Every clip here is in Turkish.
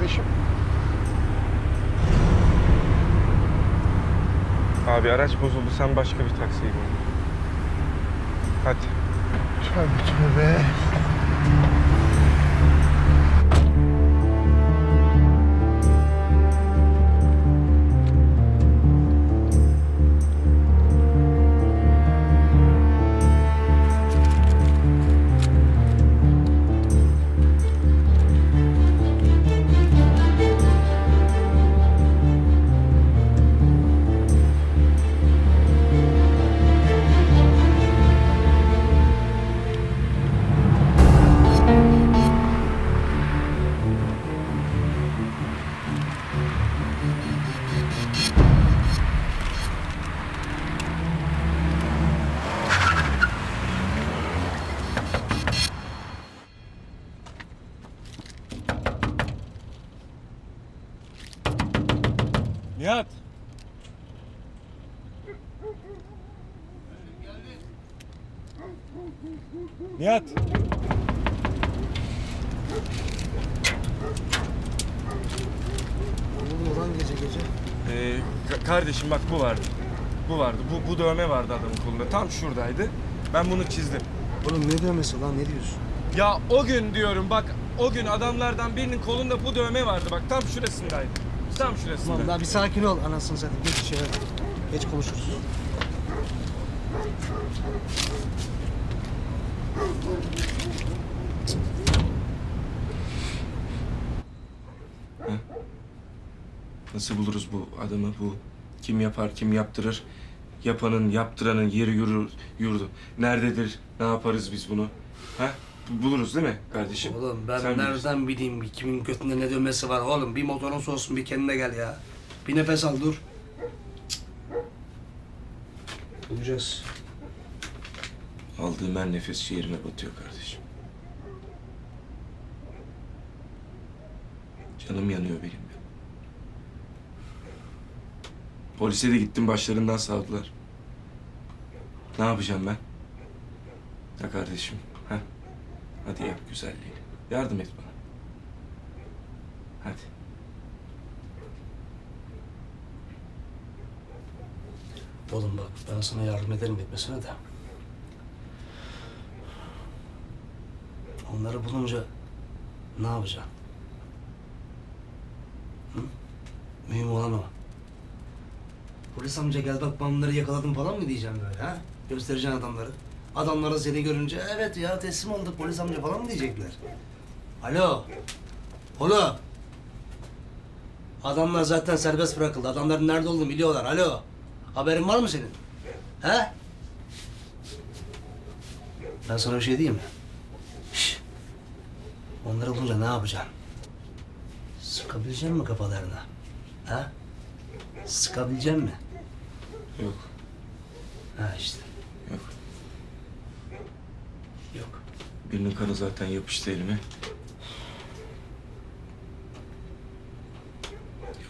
kardeşim. Abi araç bozuldu. Sen başka bir taksiye bin. Hadi. Tövbe tövbe. Nihat. Nihat. Ne oluyor lan gece gece? Ee, ka- kardeşim bak bu vardı. Bu vardı. Bu, bu dövme vardı adamın kolunda. Tam şuradaydı. Ben bunu çizdim. Oğlum ne dövmesi lan ne diyorsun? Ya o gün diyorum bak o gün adamlardan birinin kolunda bu dövme vardı bak tam şurasındaydı. Tam şurasında. Tamam daha bir sakin ol anasını satayım. Geç içeri. Geç konuşuruz. Nasıl buluruz bu adamı bu? Kim yapar, kim yaptırır? Yapanın, yaptıranın yeri yürür, yurdu. Nerededir? Ne yaparız biz bunu? Ha? Bu- Buluruz değil mi kardeşim? Oğlum ben Sen bilirsin. nereden bileyim kimin götünde ne dövmesi var oğlum. Bir motorun olsun bir kendine gel ya. Bir nefes al dur. Bulacağız. Aldığım her nefes ciğerime batıyor kardeşim. Canım yanıyor benim ya. Polise de gittim başlarından savdılar. Ne yapacağım ben? Ha kardeşim, ha? Hadi yap güzelliğini. Yardım et bana. Hadi. Oğlum bak ben sana yardım ederim etmesine de. Onları bulunca ne yapacaksın? Hı? Mühim olan o. Polis amca gel bak ben bunları yakaladım falan mı diyeceğim böyle ha? Göstereceksin adamları. Adamları seni görünce evet ya teslim olduk polis amca falan mı diyecekler? Alo. Oğlum. Adamlar zaten serbest bırakıldı. Adamların nerede olduğunu biliyorlar. Alo. Haberin var mı senin? He? Ben sana bir şey diyeyim mi? Şş. Onları bulunca ne yapacaksın? Sıkabilecek mi kafalarına? Ha? Sıkabilecek mi? Yok, Ha işte. yok. Birinin kanı zaten yapıştı elime.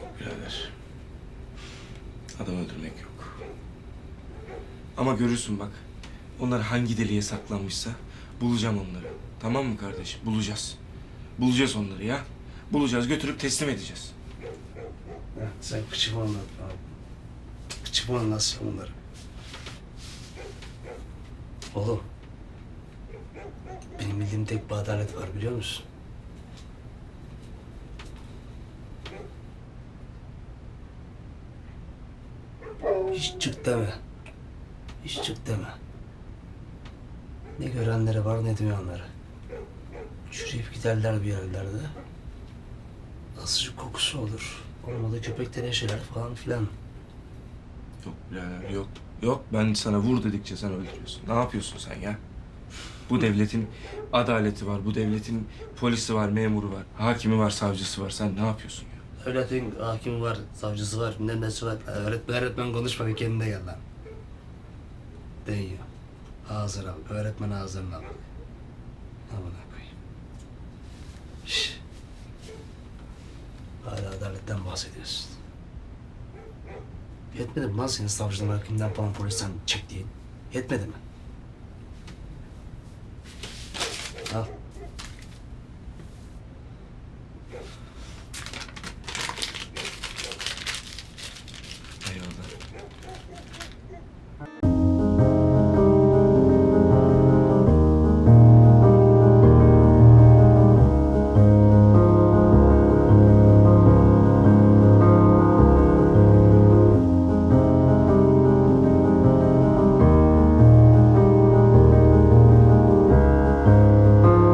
Yok birader. Adam öldürmek yok. Ama görürsün bak. Onlar hangi deliğe saklanmışsa bulacağım onları. Tamam mı kardeşim? Bulacağız. Bulacağız onları ya. Bulacağız, götürüp teslim edeceğiz. Ha, sen kıçımı anlat abi. Kıçımı anlat sen onları. Oğlum. Benim bildiğim tek bir adalet var biliyor musun? Hiç çık deme. Hiç çık deme. Ne görenleri var ne duyanları. Çürüyüp giderler bir yerlerde. Azıcık kokusu olur. Olmadı köpekten eşeler falan filan. Yok birader yok. Yok ben sana vur dedikçe sen öldürüyorsun. Ne yapıyorsun sen ya? Bu devletin adaleti var. Bu devletin polisi var, memuru var. Hakimi var, savcısı var. Sen ne yapıyorsun ya? Devletin hakimi var, savcısı var, bilmem nesi var. Öğretmen, öğretmen konuşma kendine gel lan. Değiyor. Ağzına bak, öğretmen ağzına bak. Amına koyayım. Şş. Hala adaletten bahsediyorsun. Yetmedi mi lan senin savcıdan, hakimden falan polisten çektiğin? Yetmedi mi? Al.